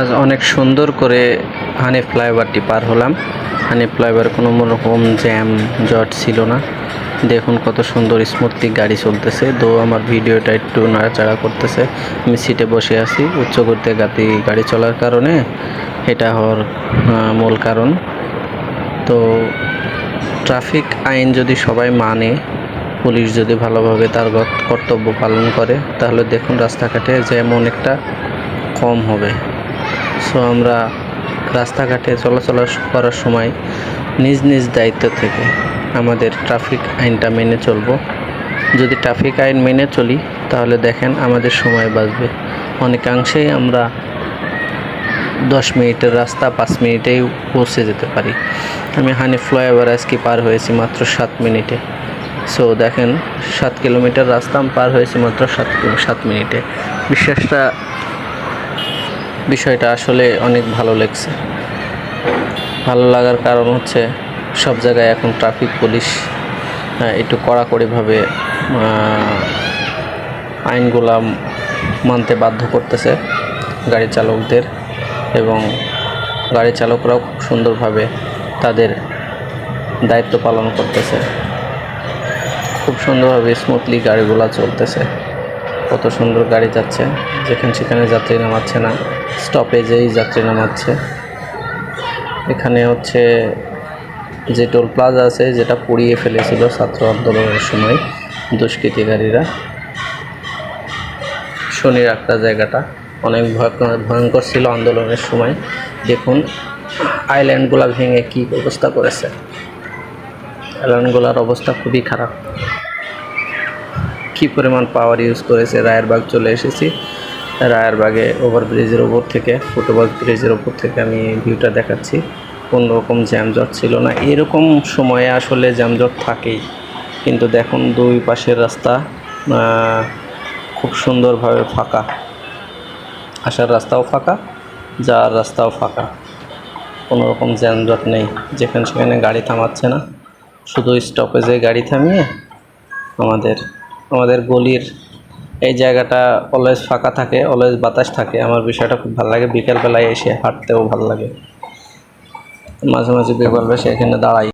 আজ অনেক সুন্দর করে হানি ফ্লাইওভারটি পার হলাম। হানি ফ্লাইওভার কোনো রকম জ্যাম জট ছিল না। দেখুন কত সুন্দর স্মুথলি গাড়ি চলতেছে। তো আমার ভিডিওটা একটু নাড়াচাড়া করতেছে। আমি সিটে বসে আছি। উচ্চ করতে গাতি, গাড়ি চলার কারণে এটা হওয়ার মূল কারণ। তো ট্রাফিক আইন যদি সবাই মানে পুলিশ যদি ভালোভাবে তার কর্তব্য পালন করে, তাহলে দেখুন রাস্তাঘাটে জ্যাম অনেকটা কম হবে। সো আমরা রাস্তাঘাটে চলাচল করার সময় নিজ নিজ দায়িত্ব থেকে আমাদের ট্রাফিক আইনটা মেনে চলবো। যদি ট্রাফিক আইন মেনে চলি, তাহলে দেখেন আমাদের সময় বাঁচবে। অনেকাংশেই আমরা দশ মিনিটের রাস্তা, পাঁচ মিনিটেই পৌঁছে যেতে পারি। আমি হানি ফ্লাইওভার আজকে পার হয়েছি মাত্র সাত মিনিটে। সো দেখেন, সাত কিলোমিটার রাস্তা আমি পার হয়েছি মাত্র সাত সাত মিনিটে। বিশ্বাসটা বিষয়টা আসলে অনেক ভালো লাগছে। ভালো লাগার কারণ হচ্ছে সব জায়গায় এখন ট্রাফিক পুলিশ একটু কড়াকড়িভাবে আইনগুলা মানতে বাধ্য করতেছে গাড়ি চালকদের এবং গাড়ি চালকরাও খুব সুন্দরভাবে তাদের দায়িত্ব পালন করতেছে। খুব সুন্দরভাবে স্মুথলি গাড়িগুলো চলতেছে। কত সুন্দর গাড়ি যাচ্ছে। যেখানে সেখানে যাত্রী নামাচ্ছে না। স্টপেজেই যাত্রী নামাচ্ছে। এখানে হচ্ছে যে টোল প্লাজা আছে, যেটা পুড়িয়ে ফেলেছিল ছাত্র আন্দোলনের সময় দুষ্কৃতিকারীরা শনির একটা জায়গাটা অনেক ভয়ঙ্কর ভয়ঙ্কর ছিল আন্দোলনের সময়। দেখুন আইল্যান্ডগুলো ভেঙে কী অবস্থা করেছে। আইল্যান্ডগুলোর অবস্থা খুবই খারাপ। কী পরিমাণ পাওয়ার ইউজ করেছে রায়েরবাগ চলে এসেছি। রায়েরবাগে ওভারব্রিজের ওপর থেকে ফুটওভার ব্রিজের ওপর থেকে আমি ভিউটা দেখাচ্ছি। কোনো রকম জ্যামজট ছিল না। এরকম সময়ে আসলে জ্যামজট থাকেই। কিন্তু দেখুন, দুই পাশের রাস্তা খুব সুন্দরভাবে ফাঁকা। আসার রাস্তাও ফাঁকা, যাওয়ার রাস্তাও ফাঁকা। কোনো রকম যানজট নেই। যেখানে সেখানে গাড়ি থামাচ্ছে না। শুধু স্টপেজে গাড়ি থামিয়ে আমাদের আমাদের গলির এই জায়গাটা অলওয়েজ ফাঁকা থাকে, অলওয়েজ বাতাস থাকে। আমার বিষয়টা খুব ভালো লাগে। বিকেলবেলায় এসে হাঁটতেও ভালো লাগে। মাঝে মাঝে বিকেলবেলা সেখানে দাঁড়াই।